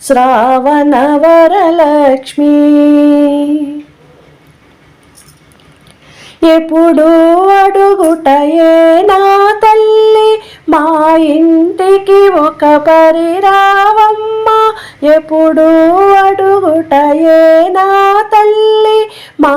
శ్రావణ వరలక్ష్మి. ఎప్పుడు అడుగుటయే నా తల్లి మా ఇంటికి ఒక పరిరావమ్మ ఎప్పుడు అడుగుటయే నా తల్లి మా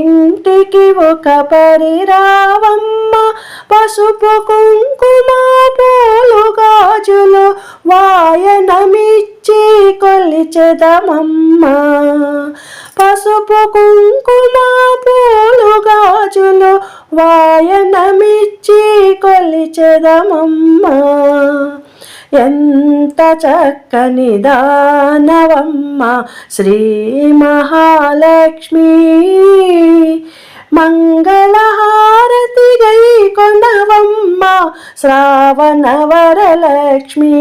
ఇంటికి ఒక పరిరావమ్మ పసుపు కుంకుమ కొలిచెదమమ్మ పసుపు కుంకుమ పూలు గాజులు వాయనమిచ్చి కొలిచెదమమ్మా ఎంత చక్కని దానవమ్మ శ్రీ మహాలక్ష్మి. మంగళహారతి గై కొనవమ్మ శ్రావణ వరలక్ష్మి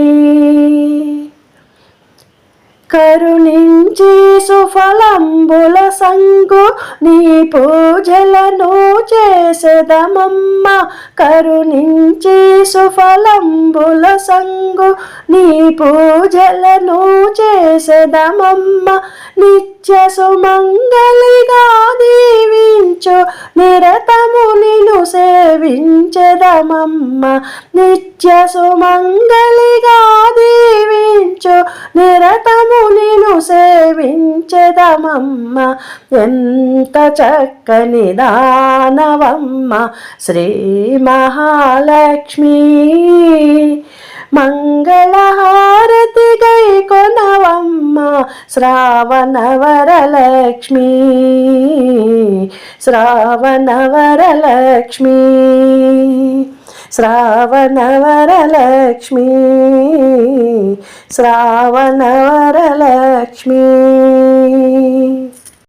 కరుణించి సుఫలంబుల సంగు నీ పూజలను చేసేదమమ్మ. కరుణించి సుఫలంబుల సంగు నీ పూజలను చేసేదమమ్మ. నిత్య సుమంగళిగా దీవించు నిరతము నిను సేవించదమమ్మ. నిత్య సుమంగళిగా సేవించెదమమ్మ ఎంత చక్కని దానవమ్మ శ్రీ మహాలక్ష్మి. మంగళహారతి గై కొనవమ్మ శ్రావణ వరలక్ష్మి శ్రావణవరలక్ష్మి. శ్రావణవరలక్ష్మి.